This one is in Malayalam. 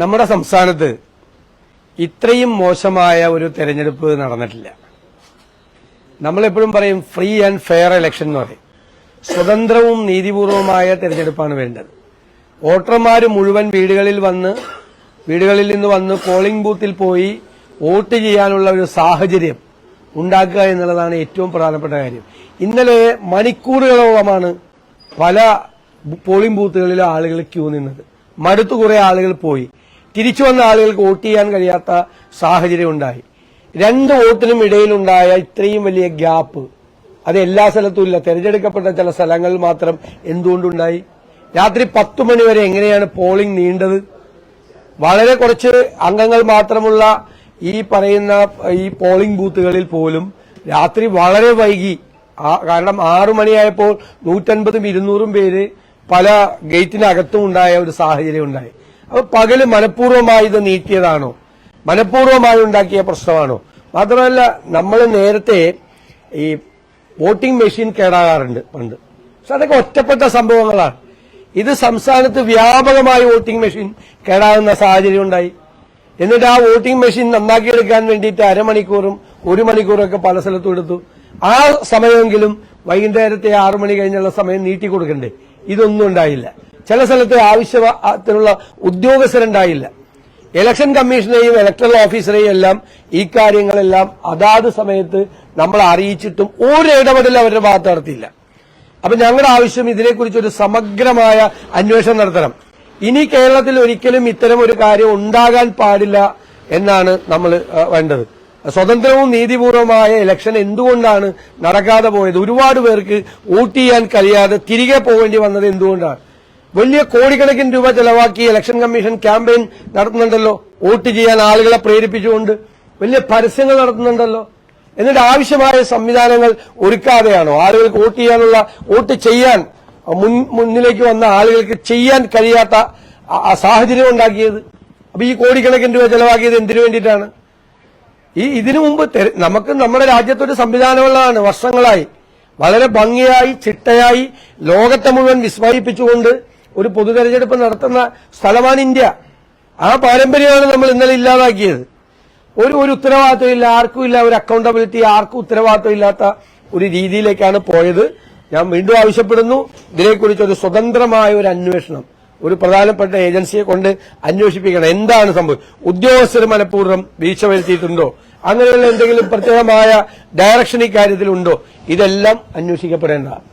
നമ്മുടെ സംസ്ഥാനത്ത് ഇത്രയും മോശമായ ഒരു തെരഞ്ഞെടുപ്പ് നടന്നിട്ടില്ല. നമ്മളെപ്പോഴും പറയും ഫ്രീ ആൻഡ് ഫെയർ ഇലക്ഷൻ എന്ന് പറയും. സ്വതന്ത്രവും നീതിപൂർവമായ തെരഞ്ഞെടുപ്പാണ് വേണ്ടത്. വോട്ടർമാർ മുഴുവൻ വീടുകളിൽ വന്ന് വീടുകളിൽ നിന്ന് വന്ന് പോളിംഗ് ബൂത്തിൽ പോയി വോട്ട് ചെയ്യാനുള്ള ഒരു സാഹചര്യം ഉണ്ടാക്കുക എന്നുള്ളതാണ് ഏറ്റവും പ്രധാനപ്പെട്ട കാര്യം. ഇന്നലെ മണിക്കൂറുകളോളമാണ് പല പോളിംഗ് ബൂത്തുകളിലെ ആളുകൾ ക്യൂ നിന്നത്. മടുത്തു കുറെ ആളുകൾ പോയി. തിരിച്ചു വന്ന ആളുകൾക്ക് വോട്ട് ചെയ്യാൻ കഴിയാത്ത സാഹചര്യം ഉണ്ടായി. രണ്ട് വോട്ടിനും ഇടയിലുണ്ടായ ഇത്രയും വലിയ ഗ്യാപ്പ് അത് എല്ലാ സ്ഥലത്തും ഇല്ല. തെരഞ്ഞെടുക്കപ്പെട്ട ചില സ്ഥലങ്ങളിൽ മാത്രം എന്തുകൊണ്ടുണ്ടായി? രാത്രി പത്ത് മണിവരെ എങ്ങനെയാണ് പോളിംഗ് നീണ്ടത്? വളരെ കുറച്ച് അംഗങ്ങൾ മാത്രമുള്ള ഈ പറയുന്ന ഈ പോളിംഗ് ബൂത്തുകളിൽ പോലും രാത്രി വളരെ വൈകി. കാരണം ആറു മണിയായപ്പോൾ നൂറ്റൻപതും ഇരുന്നൂറും പേര് പല ഗേറ്റിനകത്തും ഉണ്ടായ ഒരു സാഹചര്യം ഉണ്ടായി. അപ്പൊ പകൽ മനഃപൂർവമായി ഇത് നീട്ടിയതാണോ മനഃപൂർവമായി ഉണ്ടാക്കിയ പ്രശ്നമാണോ? മാത്രമല്ല നമ്മൾ നേരത്തെ ഈ വോട്ടിംഗ് മെഷീൻ കേടാകാറുണ്ട് പണ്ട്. പക്ഷെ അതൊക്കെ ഒറ്റപ്പെട്ട സംഭവങ്ങളാണ്. ഇത് സംസ്ഥാനത്ത് വ്യാപകമായി വോട്ടിംഗ് മെഷീൻ കേടാകുന്ന സാഹചര്യം ഉണ്ടായി. എന്നിട്ട് ആ വോട്ടിംഗ് മെഷീൻ നന്നാക്കിയെടുക്കാൻ വേണ്ടിയിട്ട് അരമണിക്കൂറും ഒരു മണിക്കൂറും ഒക്കെ പല സ്ഥലത്തും എടുത്തു. ആ സമയമെങ്കിലും വൈകുന്നേരത്തെ ആറു മണി കഴിഞ്ഞുള്ള സമയം നീട്ടി കൊടുക്കണ്ടേ ഇതൊന്നും ഉണ്ടായില്ല. ചില സ്ഥലത്ത് ആവശ്യത്തിനുള്ള ഉദ്യോഗസ്ഥരുണ്ടായില്ല. ഇലക്ഷൻ കമ്മീഷനെയും ഇലക്ടറൽ ഓഫീസറെയും എല്ലാം ഈ കാര്യങ്ങളെല്ലാം അതാത് സമയത്ത് നമ്മൾ അറിയിച്ചിട്ടും ഒരു ഇടപെടൽ അവരുടെ ഭാഗത്ത് നടത്തിയില്ല. അപ്പൊ ഞങ്ങളുടെ ആവശ്യം ഇതിനെക്കുറിച്ച് ഒരു സമഗ്രമായ അന്വേഷണം നടത്തണം. ഇനി കേരളത്തിൽ ഒരിക്കലും ഇത്തരം ഒരു കാര്യം ഉണ്ടാകാൻ പാടില്ല എന്നാണ് നമ്മൾ വേണ്ടത്. സ്വതന്ത്രവും നീതിപൂർവമായ ഇലക്ഷൻ എന്തുകൊണ്ടാണ് നടക്കാതെ പോയത്? ഒരുപാട് പേർക്ക് വോട്ട് ചെയ്യാൻ കഴിയാതെ തിരികെ പോകേണ്ടി വന്നത് എന്തുകൊണ്ടാണ്? വലിയ കോടിക്കണക്കിന് രൂപ ചെലവാക്കി ഇലക്ഷൻ കമ്മീഷൻ ക്യാമ്പയിൻ നടത്തുന്നുണ്ടല്ലോ. വോട്ട് ചെയ്യാൻ ആളുകളെ പ്രേരിപ്പിച്ചുകൊണ്ട് വലിയ പരസ്യങ്ങൾ നടത്തുന്നുണ്ടല്ലോ. എന്നിട്ട് ആവശ്യമായ സംവിധാനങ്ങൾ ഒരുക്കാതെയാണോ ആളുകൾക്ക് വോട്ട് ചെയ്യാനുള്ള വോട്ട് ചെയ്യാൻ മുന്നിലേക്ക് വന്ന ആളുകൾക്ക് ചെയ്യാൻ കഴിയാത്ത സാഹചര്യം ഉണ്ടാക്കിയത്? അപ്പൊ ഈ കോടിക്കണക്കിന് രൂപ ചെലവാക്കിയത് എന്തിനു വേണ്ടിയിട്ടാണ്? ഈ ഇതിനു മുമ്പ് നമുക്ക് നമ്മുടെ രാജ്യത്തൊരു സംവിധാനമുള്ളതാണ് വർഷങ്ങളായി. വളരെ ഭംഗിയായി ചിട്ടയായി ലോകത്തെ മുഴുവൻ വിസ്മയിപ്പിച്ചുകൊണ്ട് ഒരു പൊതു തെരഞ്ഞെടുപ്പ് നടത്തുന്ന സ്ഥലമാണ് ഇന്ത്യ. ആ പാരമ്പര്യമാണ് നമ്മൾ ഇന്നലെ ഇല്ലാതാക്കിയത്. ഒരു ഒരു ഉത്തരവാദിത്വം ഇല്ല ആർക്കും ഇല്ല ഒരു അക്കൗണ്ടബിലിറ്റി ആർക്കും ഉത്തരവാദിത്വം ഇല്ലാത്ത ഒരു രീതിയിലേക്കാണ് പോയത്. ഞാൻ വീണ്ടും ആവശ്യപ്പെടുന്നു ഇതിനെക്കുറിച്ച് ഒരു സ്വതന്ത്രമായ ഒരു അന്വേഷണം ഒരു പ്രധാനപ്പെട്ട ഏജൻസിയെ കൊണ്ട് അന്വേഷിപ്പിക്കണം. എന്താണ് സംഭവം? ഉദ്യോഗസ്ഥർ മനഃപൂർവം വീഴ്ച വരുത്തിയിട്ടുണ്ടോ? അങ്ങനെയുള്ള എന്തെങ്കിലും പ്രത്യേകമായ ഡയറക്ഷൻ ഇക്കാര്യത്തിലുണ്ടോ? ഇതെല്ലാം അന്വേഷിക്കപ്പെടേണ്ടതാണ്.